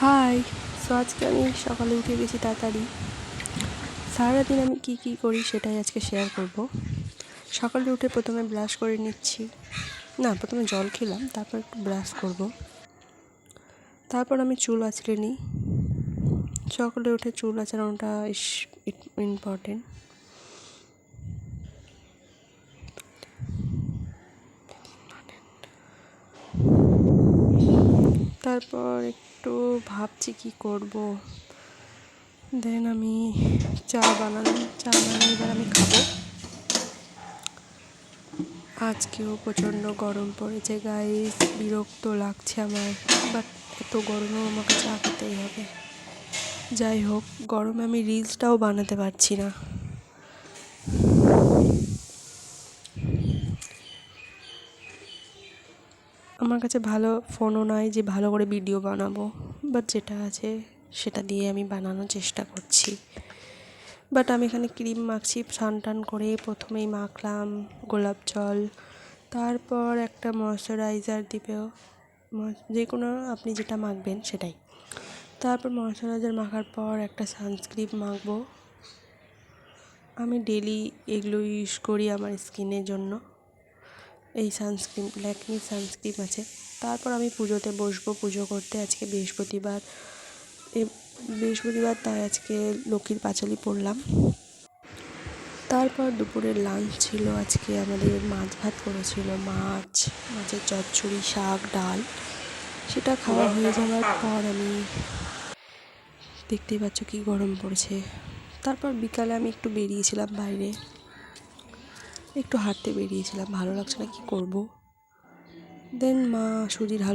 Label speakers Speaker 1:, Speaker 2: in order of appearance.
Speaker 1: High so আজকে আমি সকালে উঠে গেছি তাড়াতাড়ি। সারাদিন আমি কী কী করি সেটাই আজকে শেয়ার করব। সকালে উঠে প্রথমে ব্রাশ করে নিচ্ছি। না, প্রথমে জল খেলাম, তারপর একটু ব্রাশ করব। তারপর আমি চুল আঁচড়ে নিই। সকালে উঠে চুল আঁচড়ানোটা ইস ইম্পর্টেন্ট তারপর একটু ভাবছি কি করব। দেন আমি চা বানালাম, চা বানিয়ে এবার আমি খাব। আজকেও প্রচণ্ড গরম পড়েছে গায়ে বিরক্ত লাগছে আমার বাট এত গরমেও আমাকে চা খেতেই হবে। যাই হোক, গরমে আমি রিলসটাও বানাতে পারছি না। আমার কাছে ভালো ফোনও নয় যে ভালো করে ভিডিও বানাবো। বাট যেটা আছে, সেটা দিয়ে আমি বানানোর চেষ্টা করছি। বাট আমি এখানে ক্রিম মাখছি, স্নান টান করে প্রথমেই মাখলাম গোলাপ জল। তারপর একটা ময়শ্চারাইজার দিবেও। যে কোনো আপনি যেটা মাখবেন সেটাই। তারপর ময়শ্চারাইজার মাখার পর একটা সানস্ক্রিন মাখবো। আমি ডেলি এগুলো ইউজ করি আমার স্কিনের জন্য। এই সানস্ক্রিন ল্যাকমির সানস্ক্রিন আছে। তারপর আমি পুজোতে বসবো, পুজো করতে আজকে বৃহস্পতিবার। এ, বৃহস্পতিবার তাই আজকে লক্ষ্মীর পাঁচালি পড়লাম। তারপর দুপুরের লাঞ্চ ছিল আজকে আমাদের মাছ ভাত করেছিল, মাছ, মাছের চচ্চড়ি, শাক, ডাল। সেটা খাওয়া হয়ে যাওয়ার পর আমি দেখতেই পাচ্ছ কী গরম পড়েছে। তারপর বিকালে আমি একটু বেরিয়েছিলাম বাইরে। একটু হাঁটতে বেরিয়েছিলাম ভালো লাগছে না কী করব? দেন মা সুজির হালুয়া